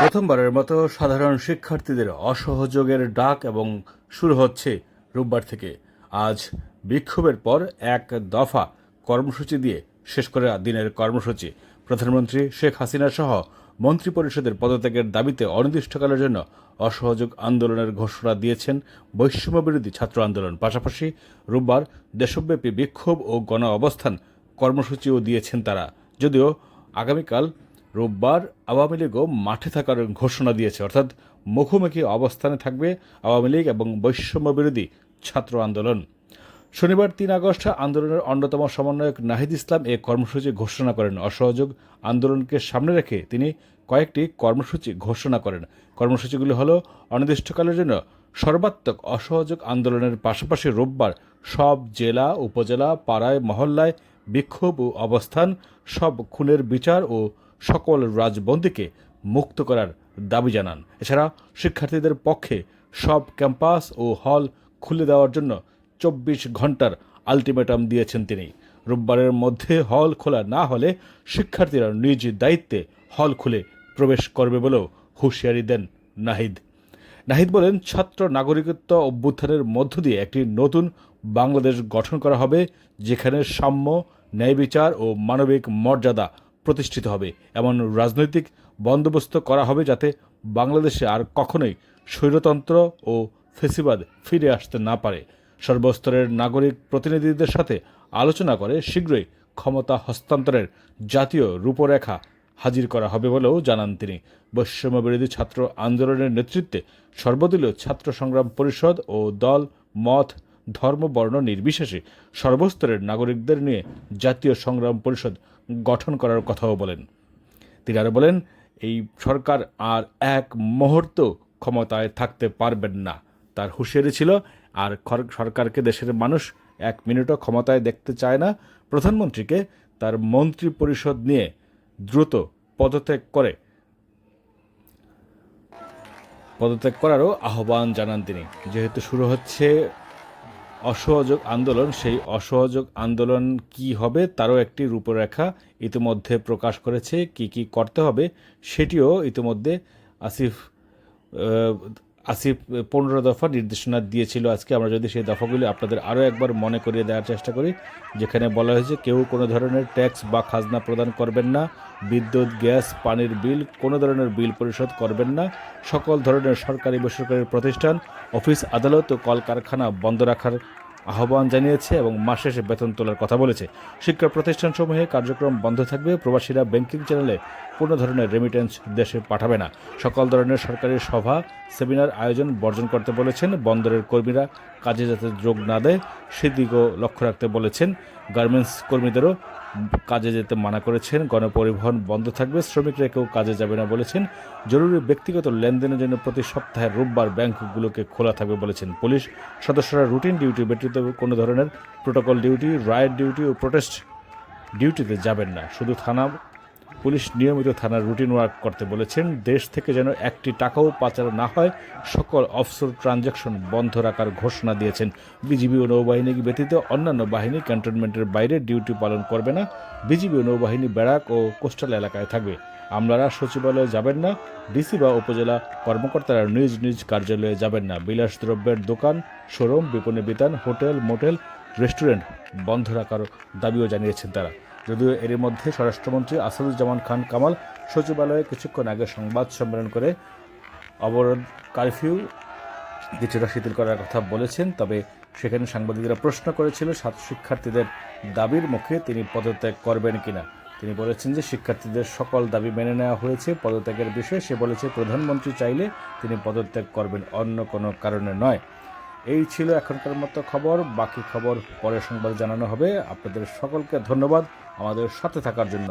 প্রথমবারের মতো সাধারণ শিক্ষার্থীদের অসহযোগের ডাক এবং শুরু হচ্ছে রোববার থেকে। আজ বিক্ষোভের পর এক দফা কর্মসূচি দিয়ে শেষ করে দিনের কর্মসূচি। প্রধানমন্ত্রী শেখ হাসিনা সহ মন্ত্রিপরিষদের পদত্যাগের দাবিতে অনির্দিষ্টকালের জন্য অসহযোগ আন্দোলনের ঘোষণা দিয়েছেন বৈষম্য বিরোধী ছাত্র আন্দোলন। পাশাপাশি রোববার দেশব্যাপী বিক্ষোভ ও গণ অবস্থান কর্মসূচিও দিয়েছেন তারা। যদিও আগামীকাল রোববার আওয়ামী লীগও মাঠে থাকার ঘোষণা দিয়েছে। অর্থাৎ মুখোমুখি অবস্থানে থাকবে আওয়ামী লীগ এবং বৈষম্য বিরোধী ছাত্র আন্দোলন। শনিবার তিন আগস্ট আন্দোলনের অন্যতম সমন্বয়ক নাহিদ ইসলাম এ কর্মসূচি ঘোষণা করেন। অসহযোগ আন্দোলনকে সামনে রেখে তিনি কয়েকটি কর্মসূচি ঘোষণা করেন। কর্মসূচিগুলি হল, অনির্দিষ্টকালের জন্য সর্বাত্মক অসহযোগ আন্দোলনের পাশাপাশি রোববার সব জেলা, উপজেলা, পাড়ায়, মহল্লায় বিক্ষোভ ও অবস্থান, সব খুনের বিচার ও সকল রাজবন্দীকে মুক্ত করার দাবি জানান। এছাড়া শিক্ষার্থীদের পক্ষে সব ক্যাম্পাস ও হল খুলে দেওয়ার জন্য চব্বিশ ঘণ্টার আলটিমেটাম দিয়েছেন তিনি। রোববারের মধ্যে হল খোলা না হলে শিক্ষার্থীরা নিজ দায়িত্বে হল খুলে প্রবেশ করবে বলেও হুঁশিয়ারি দেন নাহিদ। নাহিদ বলেন, ছাত্র নাগরিকত্ব অভ্যুত্থানের মধ্য দিয়ে একটি নতুন বাংলাদেশ গঠন করা হবে, যেখানে সাম্য ন্যায় বিচার ও মানবিক মর্যাদা প্রতিষ্ঠিত হবে। এমন রাজনৈতিক বন্দোবস্ত করা হবে যাতে বাংলাদেশে আর কখনোই স্বৈরতন্ত্র ও ফেসিবাদ ফিরে আসতে না পারে। সর্বস্তরের নাগরিক প্রতিনিধিদের সাথে আলোচনা করে শীঘ্রই ক্ষমতা হস্তান্তরের জাতীয় রূপরেখা হাজির করা হবে বলেও জানান তিনি। বৈষম্য বিরোধী ছাত্র আন্দোলনের নেতৃত্বে সর্বদলীয় ছাত্র সংগ্রাম পরিষদ ও দল, মত ধর্ম, বর্ণ নির্বিশেষে সর্বস্তরের নাগরিকদের নিয়ে জাতীয় সংগ্রাম পরিষদ গঠন করার কথাও বলেন। তিনি আরও বলেন, এই সরকার আর এক মুহূর্ত ক্ষমতায় থাকতে পারবেন না। তার হুঁশিয়ারি ছিল, আর সরকারকে দেশের মানুষ এক মিনিটও ক্ষমতায় দেখতে চায় না। প্রধানমন্ত্রীকে তার মন্ত্রী পরিষদ নিয়ে দ্রুত পদত্যাগ করে, পদত্যাগ করারও আহ্বান জানান তিনি। যেহেতু শুরু হচ্ছে অসহযোগ আন্দোলন, সেই অসহযোগ আন্দোলন কি হবে তারও একটি রূপরেখা ইতিমধ্যে প্রকাশ করেছে, কি কি করতে হবে সেটিও ইতিমধ্যে আসিফ আসিফ পনেরো দফা নির্দেশনা দিয়েছিল আজকে। আমরা যদি সেই দফাগুলি আপনাদের আরও একবার মনে করিয়ে দেওয়ার চেষ্টা করি, যেখানে বলা হয়েছে কেউ কোনো ধরনের ট্যাক্স বা খাজনা প্রদান করবেন না, বিদ্যুৎ, গ্যাস, পানির বিল, কোনো ধরনের বিল পরিশোধ করবেন না, সকল ধরনের সরকারি বেসরকারি প্রতিষ্ঠান, অফিস, আদালত ও কলকারখানা বন্ধ রাখার আহ্বান জানিয়েছে এবং মাস শেষে বেতন তোলার কথা বলেছে। শিক্ষা প্রতিষ্ঠানসমূহে কার্যক্রম বন্ধ থাকবে। প্রবাসীরা ব্যাংকিং চ্যানেলে কোনো ধরনের রেমিটেন্স দেশে পাঠাবে না। সকল ধরনের সরকারি সভা, সেমিনার আয়োজন বর্জন করতে বলেছেন। বন্দরের কর্মীরা কাজে যাতে যোগ না দেয় সেদিকেও লক্ষ্য রাখতে বলেছেন। গার্মেন্টস কর্মীদেরও কাজে যেতে মানা করেছেন, গণপরিবহন বন্ধ থাকবে, শ্রমিকরা কেউ কাজে যাবে না বলেছেন। জরুরি ব্যক্তিগত লেনদেনের জন্য প্রতি সপ্তাহে রোববার ব্যাংকগুলোকে খোলা থাকবে বলেছেন পুলিশ। সদস্যরা রুটিন ডিউটি ব্যতীত কোনো ধরনের প্রোটোকল ডিউটি, রায়ের ডিউটি ও প্রোটেস্ট ডিউটিতে যাবেন না। শুধু থানা পুলিশ নিয়মিত থানার রুটিন ওয়ার্ক করতে বলেছেন, দেশ থেকে যেন একটি টাকাও পাচার না হয়, সকল অফশোর ট্রানজ্যাকশন বন্ধ রাখার ঘোষণা দিয়েছেন। বিজিবি ও নৌবাহিনী ব্যতীত অন্যান্য বাহিনী ক্যান্টনমেন্টের বাইরে ডিউটি পালন করবে না। বিজিবি ও নৌবাহিনী ব্যারাক ও কোস্টাল এলাকায় থাকবে। আমলারা সচিবালয়ে যাবেন না, ডিসি বা উপজেলা কর্মকর্তারা নিজ নিজ কার্যালয়ে যাবেন না। বিলাস দ্রব্যের দোকান, শোরুম, বিপণী বিতান, হোটেল, মোটেল, রেস্টুরেন্ট বন্ধ রাখার দাবিও জানিয়েছেন তারা। যদিও এর মধ্যে স্বরাষ্ট্রমন্ত্রী আসাদুজ্জামান খান কামাল সচিবালয়ে কিছুক্ষণ আগে সংবাদ সম্মেলন করে অবরোধ কারফিউ, কিছুটা শিথিল করার কথা বলেছেন, তবে সেখানে সাংবাদিকরা প্রশ্ন করেছিল ছাত্র শিক্ষার্থীদের দাবির মুখে তিনি পদত্যাগ করবেন কিনা। তিনি বলেছেন যে শিক্ষার্থীদের সকল দাবি মেনে নেওয়া হয়েছে, পদত্যাগের বিষয়ে সে বলেছে, প্রধানমন্ত্রী চাইলে তিনি পদত্যাগ করবেন, অন্য কোনো কারণে নয়। এই ছিল এখনকার মতো খবর। বাকি খবর পরে সংবাদ জানানো হবে। আপনাদের সকলকে ধন্যবাদ আমাদের সাথে থাকার জন্য।